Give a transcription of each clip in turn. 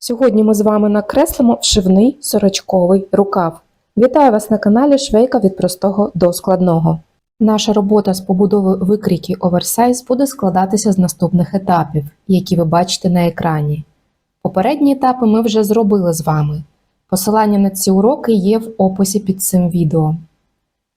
Сьогодні ми з вами накреслимо вшивний сорочковий рукав. Вітаю вас на каналі Швейка від простого до складного. Наша робота з побудови викрійки оверсайз буде складатися з наступних етапів, які ви бачите на екрані. Попередні етапи ми вже зробили з вами. Посилання на ці уроки є в описі під цим відео.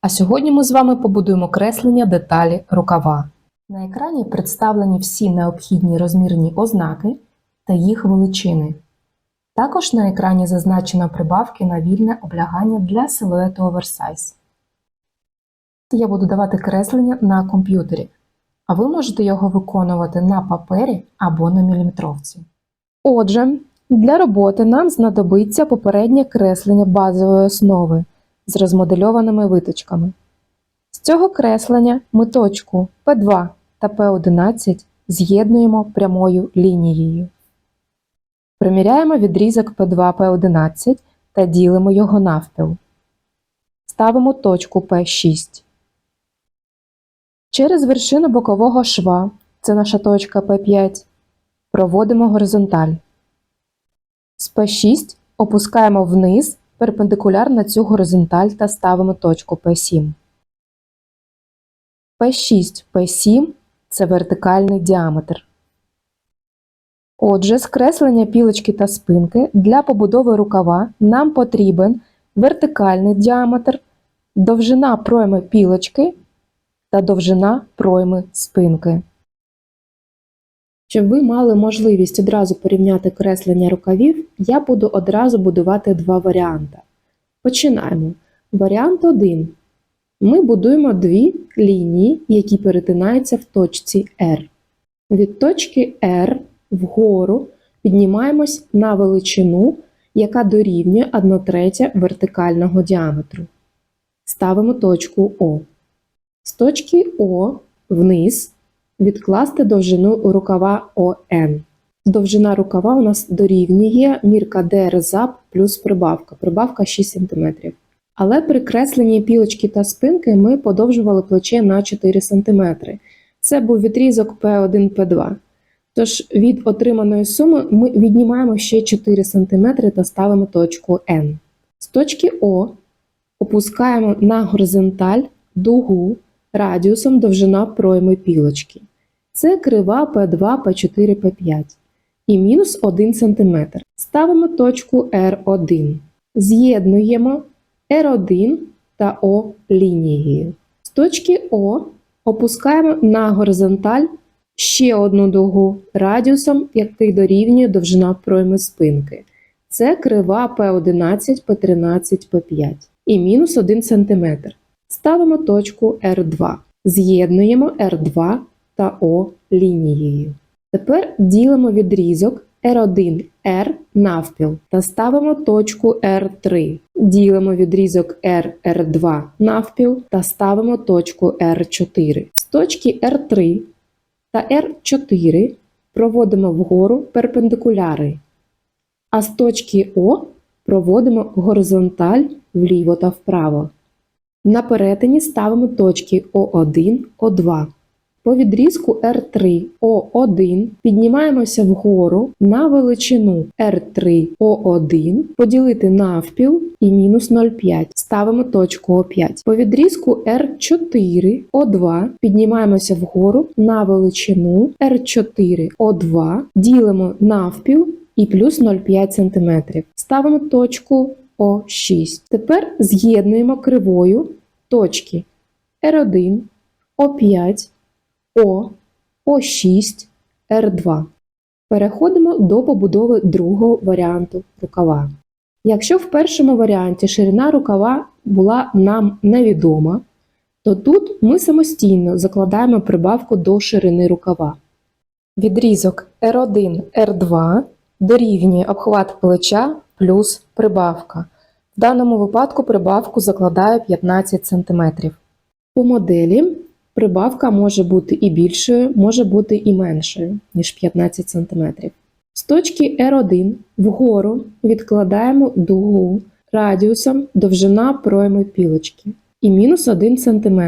А сьогодні ми з вами побудуємо креслення деталі рукава. На екрані представлені всі необхідні розмірні ознаки та їх величини. Також на екрані зазначено прибавки на вільне облягання для силуету оверсайз. Я буду давати креслення на комп'ютері, а ви можете його виконувати на папері або на міліметровці. Отже, для роботи нам знадобиться попереднє креслення базової основи з розмодельованими виточками. З цього креслення ми точку P2 та P11 з'єднуємо прямою лінією. Приміряємо відрізок P2P11 та ділимо його навпіл. Ставимо точку P6. Через вершину бокового шва, це наша точка P5, проводимо горизонталь. З P6 опускаємо вниз перпендикуляр на цю горизонталь та ставимо точку P7. P6, P7 це вертикальний діаметр. Отже, з креслення пілочки та спинки для побудови рукава нам потрібен вертикальний діаметр, довжина пройми пілочки та довжина пройми спинки. Щоб ви мали можливість одразу порівняти креслення рукавів, я буду одразу будувати два варіанти. Починаємо. Варіант 1. Ми будуємо дві лінії, які перетинаються в точці R. Від точки R вгору піднімаємось на величину, яка дорівнює 1 третя вертикального діаметру. Ставимо точку О. З точки О вниз відкласти довжину рукава ОН. Довжина рукава у нас дорівнює мірка ДРЗАП плюс прибавка. Прибавка 6 см. Але при кресленні пілочки та спинки ми подовжували плече на 4 см. Це був відрізок P1-P2. Тож від отриманої суми ми віднімаємо ще 4 см та ставимо точку N. З точки О опускаємо на горизонталь дугу радіусом довжина пройми пілочки. Це крива P2, P4, P5 і мінус 1 см. Ставимо точку R1. З'єднуємо R1 та O лінією. З точки О опускаємо на горизонталь ще одну дугу радіусом, який дорівнює довжина пройми спинки. Це крива P11, P13, P5 і мінус 1 см. Ставимо точку R2. З'єднуємо R2 та O лінією. Тепер ділимо відрізок R1R навпіл та ставимо точку R3. Ділимо відрізок R, R2 навпіл та ставимо точку R4. З точки R3 та R4 проводимо вгору перпендикуляри, а з точки О проводимо горизонталь вліво та вправо. На перетині ставимо точки О1, О2. По відрізку R3 O1 піднімаємося вгору на величину R3 O1, поділити навпіл і мінус 0,5. Ставимо точку О5. По відрізку R4 O2 піднімаємося вгору на величину R4 O2, ділимо навпіл і плюс 0,5 см. Ставимо точку О6. Тепер з'єднуємо кривою точки R1, O5, О, О6, Р2. Переходимо до побудови другого варіанту рукава. Якщо в першому варіанті ширина рукава була нам невідома, то тут ми самостійно закладаємо прибавку до ширини рукава. Відрізок R1, R2 дорівнює обхват плеча плюс прибавка. В даному випадку прибавку закладаю 15 см. По моделі прибавка може бути і більшою, може бути і меншою, ніж 15 см. З точки R1 вгору відкладаємо дугу радіусом довжина пройми пілочки і мінус 1 см.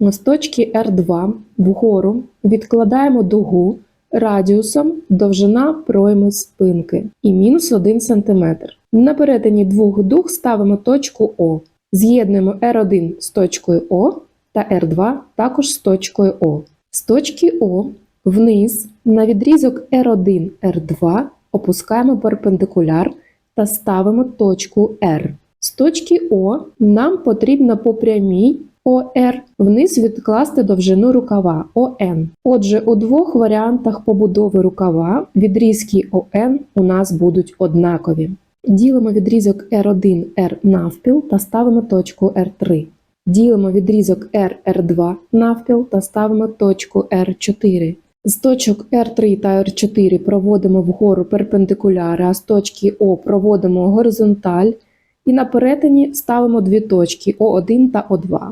З точки R2 вгору відкладаємо дугу радіусом довжина пройми спинки і мінус 1 см. На перетині двох дуг ставимо точку О. З'єднуємо R1 з точкою О та R2 також з точкою О. З точки О вниз на відрізок R1 R2 опускаємо перпендикуляр та ставимо точку R. З точки О нам потрібно по прямій ОР вниз відкласти довжину рукава ОН. Отже, у двох варіантах побудови рукава відрізки ОН у нас будуть однакові. Ділимо відрізок R1 R навпіл та ставимо точку R3. Ділимо відрізок R R2 навпіл та ставимо точку R4. З точок R3 та R4 проводимо вгору перпендикуляри, а з точки О проводимо горизонталь і на перетині ставимо дві точки О1 та О2.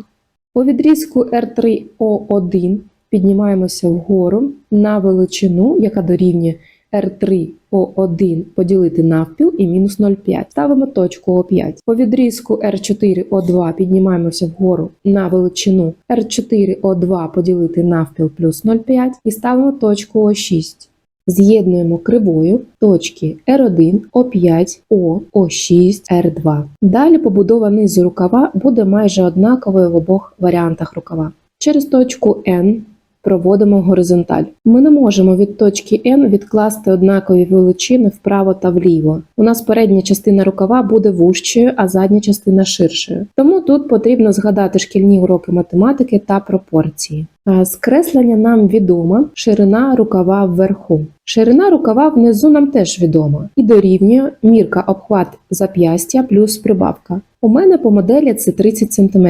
По відрізку R3 O1 піднімаємося вгору на величину, яка дорівнює R3 O1 поділити навпіл і мінус 0,5. Ставимо точку О5. По відрізку R4 O2 піднімаємося вгору на величину R4 O2 поділити навпіл плюс 0,5 і ставимо точку О6. З'єднуємо кривою точки R1, O5, O, O6, R2. Далі побудова низу рукава буде майже однаковою в обох варіантах рукава. Через точку N проводимо горизонталь. Ми не можемо від точки N відкласти однакові величини вправо та вліво. У нас передня частина рукава буде вужчою, а задня частина ширшою. Тому тут потрібно згадати шкільні уроки математики та пропорції. А З креслення нам відома ширина рукава вверху. Ширина рукава внизу нам теж відома і дорівнює мірка обхват зап'ястя плюс прибавка. У мене по моделі це 30 см.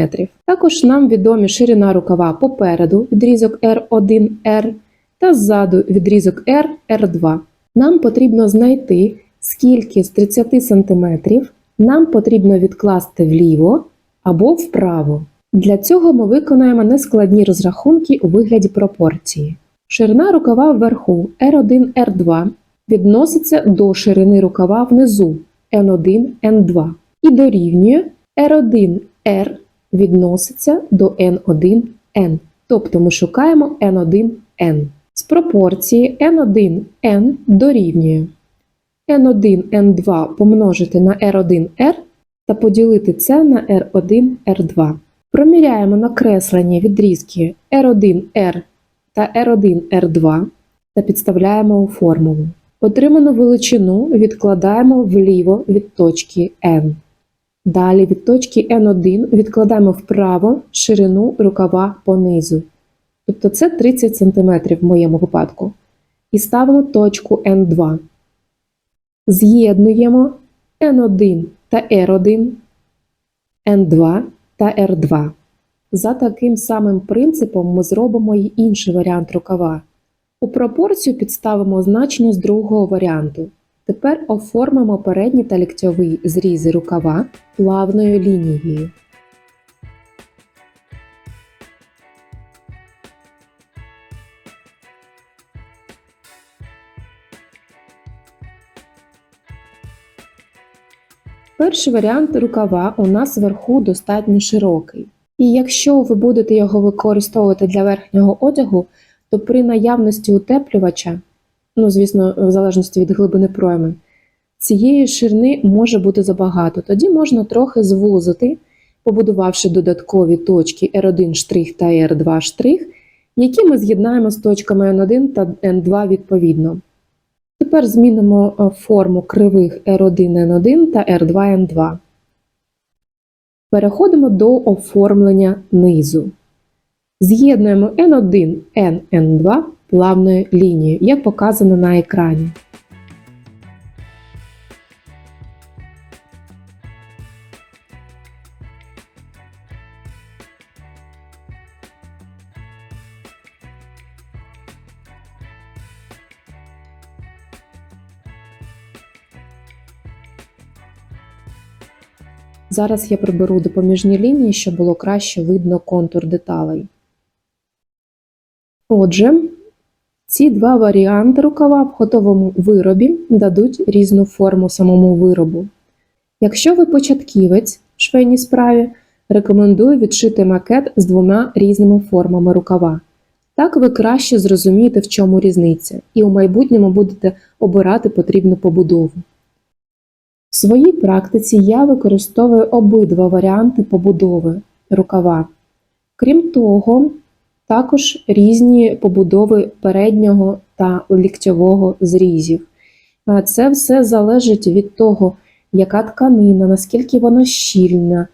Також нам відомі ширина рукава попереду, відрізок R1, R та ззаду відрізок R, R2. Нам потрібно знайти, скільки з 30 см нам потрібно відкласти вліво або вправо. Для цього ми виконаємо нескладні розрахунки у вигляді пропорції. Ширина рукава вверху R1, R2 відноситься до ширини рукава внизу N1, N2 і дорівнює R1, R відноситься до N1, N. Тобто ми шукаємо N1, N. З пропорції N1, N дорівнює N1, N2 помножити на R1, R та поділити це на R1, R2. Проміряємо накреслені відрізки R1, R та R1, R2 та підставляємо у формулу. Отриману величину відкладаємо вліво від точки N. Далі від точки N1 відкладаємо вправо ширину рукава понизу. Тобто це 30 см в моєму випадку. І ставимо точку N2. З'єднуємо N1 та R1, N2 та R2. За таким самим принципом ми зробимо й інший варіант рукава. У пропорцію підставимо значення з другого варіанту. Тепер оформимо передній та ліктьовий зрізи рукава плавною лінією. Перший варіант рукава у нас вверху достатньо широкий. І якщо ви будете його використовувати для верхнього одягу, то при наявності утеплювача, ну звісно, в залежності від глибини пройми, цієї ширини може бути забагато. Тоді можна трохи звузити, побудувавши додаткові точки R1 штрих та R2 штрих, які ми з'єднаємо з точками N1 та N2 відповідно. Тепер змінимо е, форму кривих R1 N1 та R2 N2. Переходимо до оформлення низу. З'єднуємо N1, N, N2 плавною лінією, як показано на екрані. Зараз я приберу допоміжні лінії, щоб було краще видно контур деталей. Отже, ці два варіанти рукава в готовому виробі дадуть різну форму самому виробу. Якщо ви початківець в швейній справі, рекомендую відшити макет з двома різними формами рукава. Так ви краще зрозумієте, в чому різниця, і у майбутньому будете обирати потрібну побудову. В своїй практиці я використовую обидва варіанти побудови рукава. Крім того, також різні побудови переднього та ліктьового зрізів. Це все залежить від того, яка тканина, наскільки вона щільна,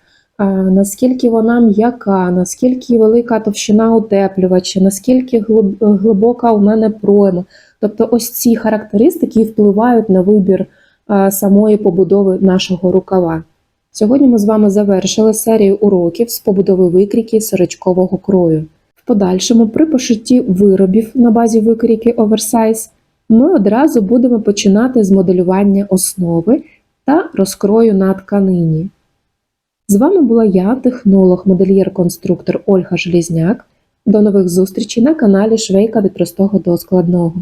наскільки вона м'яка, наскільки велика товщина утеплювача, наскільки глибока у мене пройма. Тобто ось ці характеристики впливають на вибір самої побудови нашого рукава. Сьогодні ми з вами завершили серію уроків з побудови викрійки сорочкового крою. В подальшому при пошитті виробів на базі викрійки оверсайз ми одразу будемо починати з моделювання основи та розкрою на тканині. З вами була я, технолог, модельєр-конструктор Ольга Желізняк. До нових зустрічей на каналі Швейка від простого до складного.